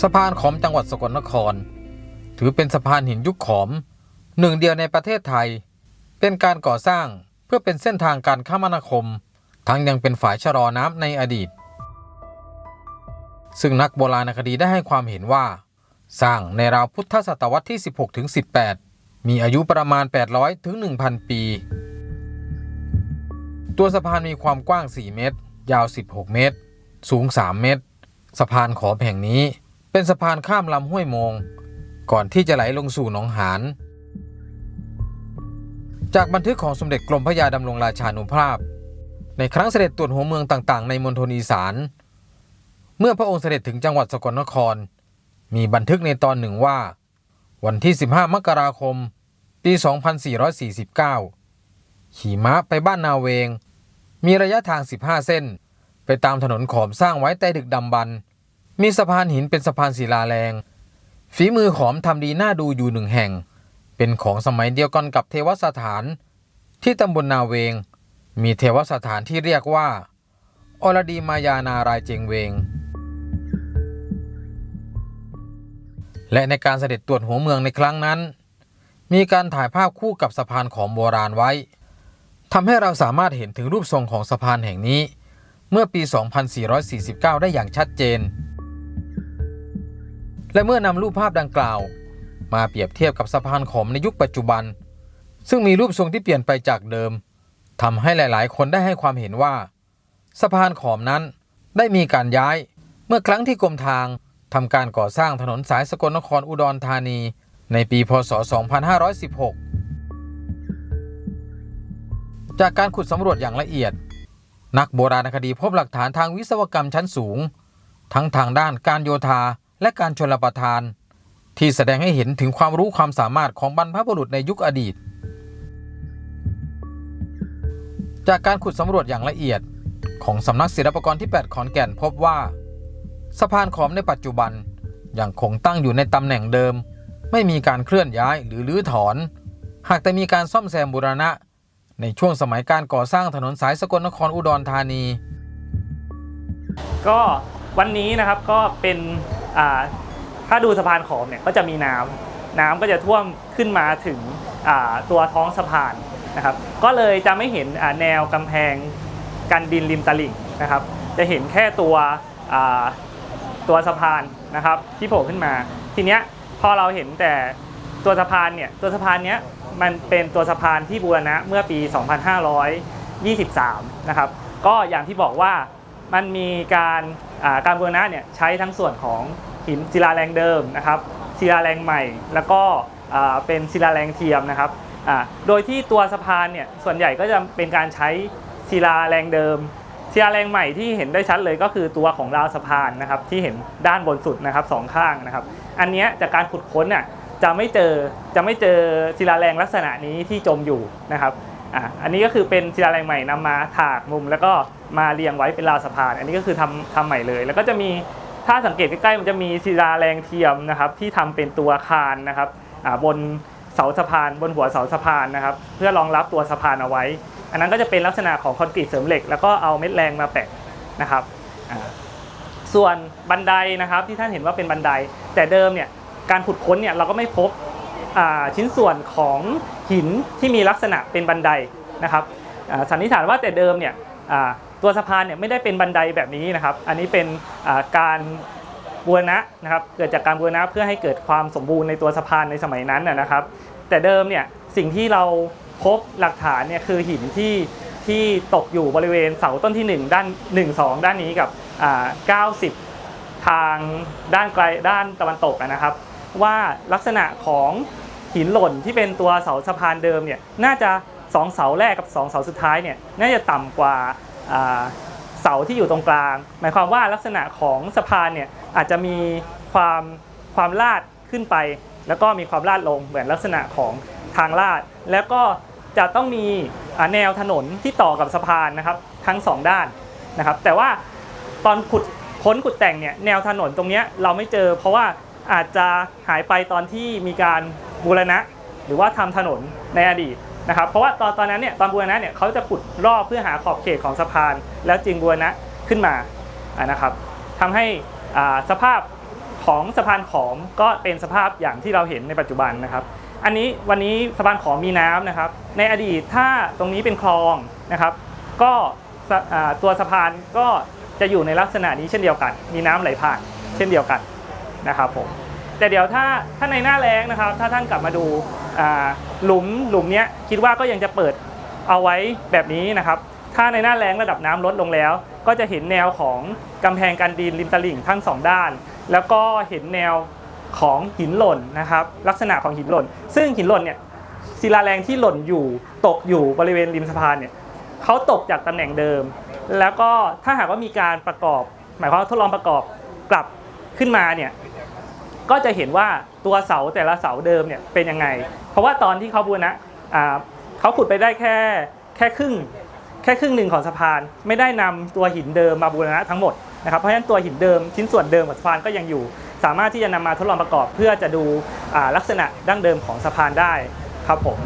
สะพานขอมจังหวัดสกลนคร ถือเป็นสะพานหินยุคขอม หนึ่งเดียวในประเทศไทย เป็นการก่อสร้างเพื่อเป็นเส้นทางการคมนาคม ทั้งยังเป็นฝายชะลอน้ำในอดีต ซึ่งนักโบราณคดีได้ให้ความเห็นว่า สร้างในราวพุทธศตวรรษที่ 16ถึง18 มีอายุประมาณ 800ถึง1,000 ปี ตัวสะพานมีความกว้าง 4 เมตร ยาว 16 เมตร สูง 3 เมตรสะพานขอมแห่งนี้ เป็นสะพานข้ามลำห้วยโมง ก่อนที่จะไหลลงสู่หนองหานจากบันทึกของสมเด็จกรมพระยาดำรงราชานุภาพ ในครั้งเสด็จตรวจหัวเมืองต่างๆ ในมณฑลอีสาน เมื่อพระองค์เสด็จถึงจังหวัดสกลนคร มีบันทึกในตอนหนึ่งว่า วันที่ 15 มกราคม ปี 2449 ขี่ม้าไปบ้านนาเวง มีระยะทาง 15 เส้น ไปตามถนนขอมสร้างไว้แต่ดึกดำบรรพ์ มีสะพานหินเป็นสะพานศิลาแรง ฝีมือขอมทำดีน่าดูอยู่หนึ่งแห่ง เป็นของสมัยเดียวกันกับเทวสถาน ที่ตำบลนาเวง มีเทวสถานที่เรียกว่าอรดีมายานารายเจงเวง และในการเสด็จตรวจหัวเมืองในครั้งนั้น มีการถ่ายภาพคู่กับสะพานของโบราณไว้ทำให้เราสามารถเห็นถึงรูปทรงของสะพานแห่งนี้ เมื่อปี 2449 ได้อย่างชัดเจน และเมื่อนำรูปภาพดังกล่าว มาเปรียบเทียบกับสะพานขอมในยุคปัจจุบัน ซึ่งมีรูปทรงที่เปลี่ยนไปจากเดิมทำให้หลาย ๆ คนได้ให้ความเห็นว่า สะพานขอมนั้นได้มีการย้ายเมื่อครั้งที่กรมทางทำการก่อสร้างถนนสายสกลนครอุดรธานี ในปี พศ 2516 จากการขุดสำรวจอย่างละเอียด นักโบราณคดีพบหลักฐานทางวิศวกรรมชั้นสูง ทั้งทางด้านการโยธา และการชลประทาน ที่แสดงให้เห็นถึงความรู้ความสามารถของบรรพบุรุษในยุคอดีต จากการขุดสำรวจอย่างละเอียดของสำนักศิลปากรที่ 8 ขอนแก่นพบว่า สะพานขอมในปัจจุบันยังคงตั้งอยู่ในตำแหน่งเดิม ไม่มีการเคลื่อนย้ายหรือรื้อถอน หากแต่มีการซ่อมแซมบูรณะ ในช่วงสมัยการก่อสร้างถนนสายสกลนครอุดรธานี ก็วันนี้นะครับก็เป็น ถ้าดูสะพานขอมเนี่ยก็จะมีน้ำน้ำก็จะท่วมขึ้นมาถึงตัวท้องสะพานนะครับ ก็เลยจะไม่เห็นแนวกำแพงกันดินริมตลิ่งนะครับ จะเห็นแค่ตัวตัวสะพานนะครับ ที่โผล่ขึ้นมา ทีเนี้ยพอเราเห็นแต่ตัวสะพานเนี่ยตัวสะพานเนี้ยมันเป็นตัวสะพานที่บูรณะเมื่อปี 2523 นะครับ ก็อย่างที่บอกว่ามันมีการ การบูรณะเนี่ยใช้ทั้งส่วนของหินศิลาแรงเดิมนะครับศิลาแรงใหม่ แล้วก็เป็นศิลาแรงเทียมนะครับโดยที่ตัวสะพานเนี่ยส่วนใหญ่ก็จะเป็นการใช้ศิลาแรงเดิมศิลาแรงใหม่ที่เห็นได้ชัดเลยก็คือตัวของราวสะพานนะครับที่เห็นด้านบนสุดนะครับสองข้างนะครับ อันนี้จากการขุดค้นน่ะจะไม่เจอจะไม่เจอศิลาแรงลักษณะนี้ที่จมอยู่นะครับ อะอันนี้ก็คือเป็นศิลาแรงใหม่นำมาถากมุม แล้วก็มาเรียงไว้เป็นราวสะพาน อันนี้ก็คือทำทำใหม่เลย แล้วก็จะมีถ้าสังเกตใกล้ๆมันจะมีศิลาแรงเทียมนะครับที่ทำเป็นตัวคานนะครับอ่าบนเสาสะพาน บนหัวเสาสะพานนะครับ เพื่อรองรับตัวสะพานเอาไว้ อันนั้นก็จะเป็นลักษณะของคอนกรีตเสริมเหล็ก แล้วก็เอาเม็ดแรงมาแปะนะครับอ่าส่วนบันไดนะครับที่ท่านเห็นว่าเป็นบันได แต่เดิมเนี่ยการขุดค้นเนี่ยเราก็ไม่พบ ชิ้นส่วนของหินที่มีลักษณะเป็นบันไดนะครับสันนิษฐานว่าแต่เดิมเนี่ยตัวสะพานเนี่ยไม่ได้เป็นบันไดแบบนี้นะครับ อันนี้เป็นการบูรณะนะครับ เกิดจากการบูรณะเพื่อให้เกิดความสมบูรณ์ในตัวสะพานในสมัยนั้นนะครับ แต่เดิมเนี่ยสิ่งที่เราพบหลักฐานเนี่ยคือหินที่ที่ตกอยู่บริเวณเสาต้นที่ 1 ด้าน 1 2 ด้านนี้กับอ่า90 ทางด้านไกลด้านตะวันตกนะครับ ว่าลักษณะของ หินหล่นที่เป็นตัวเสาสะพานเดิมเนี่ยน่าจะสองเสาแรกกับสองเสาสุดท้ายเนี่ยน่าจะต่ำกว่าเสาที่อยู่ตรงกลาง หมายความว่าลักษณะของสะพานเนี่ยอาจจะมีความความลาดขึ้นไป แล้วก็มีความลาดลงเหมือนลักษณะของทางลาด แล้วก็จะต้องมีแนวถนนที่ต่อกับสะพานนะครับทั้งสองด้านนะครับแต่ว่าตอนขุดค้นขุดแต่งเนี่ยแนวถนนตรงเนี้ยเราไม่เจอ เพราะว่าอาจจะหายไปตอนที่มีการ บูรณะ หรือว่าทำถนนในอดีตนะครับ เพราะว่าตอนตอนนั้นเนี่ยตอนบูรณะเนี่ยเขาจะขุดรอบเพื่อหาขอบเขตของสะพาน แล้วจึงบูรณะขึ้นมานะครับทำให้สภาพของสะพานขอมก็เป็นสภาพอย่างที่เราเห็นในปัจจุบันนะครับ อันนี้วันนี้สะพานขอมมีน้ำนะครับ ในอดีตถ้าตรงนี้เป็นคลองนะครับ ก็ตัวสะพานก็จะอยู่ในลักษณะนี้เช่นเดียวกัน มีน้ำไหลผ่านเช่นเดียวกันนะครับผม แต่เดี๋ยวถ้าถ้าในหน้าแล้งนะครับ ถ้าท่านกลับมาดูหลุมหลุมนี้คิดว่าก็ยังจะเปิดเอาไว้แบบนี้นะครับ ถ้าในหน้าแล้งระดับน้ำลดลงแล้ว ก็จะเห็นแนวของกำแพงกันดินริมตลิ่งทั้งสองด้าน แล้วก็เห็นแนวของหินหล่นนะครับ ลักษณะของหินหล่น ซึ่งหินหล่นเนี่ยศิลาแรงที่หล่นอยู่ตกอยู่บริเวณริมสะพานเนี่ยเขาตกจากตำแหน่งเดิม แล้วก็ถ้าหากว่ามีการประกอบ หมายความว่าทดลองประกอบกลับขึ้นมาเนี่ย ก็จะเห็นว่าตัวเสาแต่ละเสาเดิมเนี่ยเป็นยังไง เพราะว่าตอนที่เขาบูรณะอ่าเขาขุดไปได้แค่แค่ครึ่งแค่ครึ่งหนึ่งของสะพาน ไม่ได้นำตัวหินเดิมมาบูรณะทั้งหมดนะครับเพราะฉะนั้นตัวหินเดิมชิ้นส่วนเดิมของสะพานก็ยังอยู่ สามารถที่จะนำมาทดลองประกอบเพื่อจะดูลักษณะดั้งเดิมของสะพานได้ครับผม